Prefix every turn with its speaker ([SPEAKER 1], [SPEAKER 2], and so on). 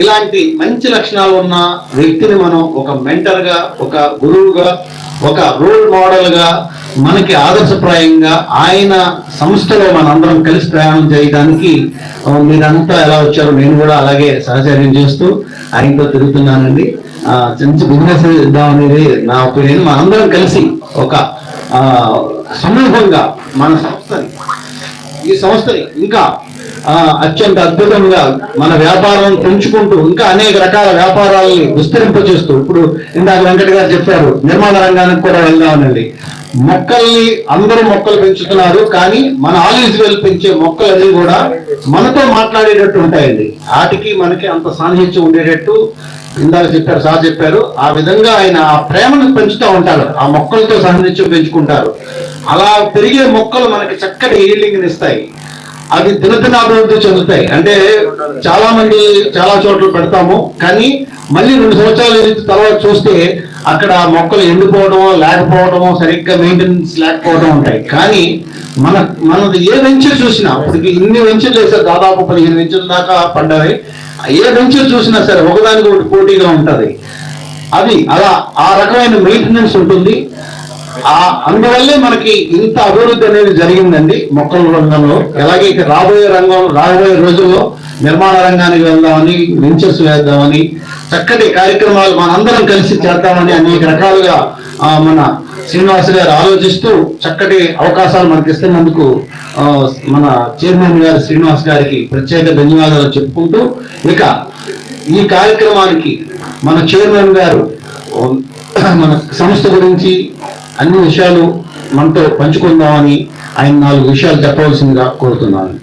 [SPEAKER 1] ఇలాంటి మంచి లక్షణాలు ఉన్న వ్యక్తిని మనం ఒక మెంటర్గా ఒక గురువుగా ఒక రోల్ మోడల్గా మనకి ఆదర్శప్రాయంగా ఆయన సంస్థలో మనందరం కలిసి ప్రయాణం చేయడానికి మీరంతా ఎలా వచ్చారో నేను కూడా అలాగే సహచర్యం చేస్తూ ఆయనతో తిరుగుతున్నానండి. ఆ, మంచి బిజినెస్ ఇద్దామనేది నా ఒపీనియన్. మనందరం కలిసి ఒక సమూహంగా మన సంస్థని ఈ సంస్థని ఇంకా అత్యంత అద్భుతంగా మన వ్యాపారం పెంచుకుంటూ ఇంకా అనేక రకాల వ్యాపారాలని విస్తరింపచేస్తూ ఇప్పుడు ఇందాక వెంకట గారు చెప్పారు నిర్మాణ రంగానికి కూడా వెళ్దామనండి. మొక్కల్ని అందరూ మొక్కలు పెంచుతున్నారు కానీ మన ఆలిజ్ వెల్ పెంచే మొక్కలు కూడా మనతో మాట్లాడేటట్టు ఉంటాయండి. వాటికి మనకి అంత సాన్నిహిత్యం ఉండేటట్టు ఇందాక చెప్పారు సార్ చెప్పారు. ఆ విధంగా ఆయన ఆ ప్రేమను పెంచుతూ ఉంటారు ఆ మొక్కలతో సాన్నిహిత్యం పెంచుకుంటారు. అలా పెరిగే మొక్కలు మనకి చక్కటి హీలింగ్ ఇస్తాయి. అవి దినదిన అభివృద్ధి చెందుతాయి. అంటే చాలా మంది చాలా చోట్ల పెడతాము. కానీ మళ్ళీ రెండు సంవత్సరాల తర్వాత చూస్తే అక్కడ మొక్కలు ఎండిపోవడము లేకపోవడము సరిగ్గా మెయింటెనెన్స్ లేకపోవడం ఉంటాయి. కానీ మన మనది ఏ వెంచర్ చూసినా అప్పటికి ఇన్ని వెంచర్లు వేసారు దాదాపు పదిహేను వెంచర్ల దాకా పడ్డాయి ఏ వెంచర్ చూసినా సరే ఒకదానికి ఒకటి పోటీగా ఉంటుంది. అది అలా ఆ రకమైన మెయింటెనెన్స్ ఉంటుంది. ఆ అందువల్లే మనకి ఇంత అభివృద్ధి అనేది జరిగిందండి మొక్కల రంగంలో. అలాగే ఇక రాబోయే రంగం రాబోయే రోజుల్లో నిర్మాణ రంగానికి వెళ్దామని వెంచర్స్ వేద్దామని చక్కటి కార్యక్రమాలు మనందరం కలిసి చేద్దామని అనేక రకాలుగా ఆ, మన శ్రీనివాస్ గారు ఆలోచిస్తూ చక్కటి అవకాశాలు మనకి ఇస్తున్నందుకు మన చైర్మన్ గారు శ్రీనివాస్ గారికి ప్రత్యేక ధన్యవాదాలు చెప్పుకుంటూ ఇక ఈ కార్యక్రమానికి మన చైర్మన్ గారు మన సంస్థ గురించి అన్ని విషయాలు మనతో పంచుకుందామని ఆయన నాలుగు విషయాలు చెప్పవలసిందిగా కోరుతున్నాను.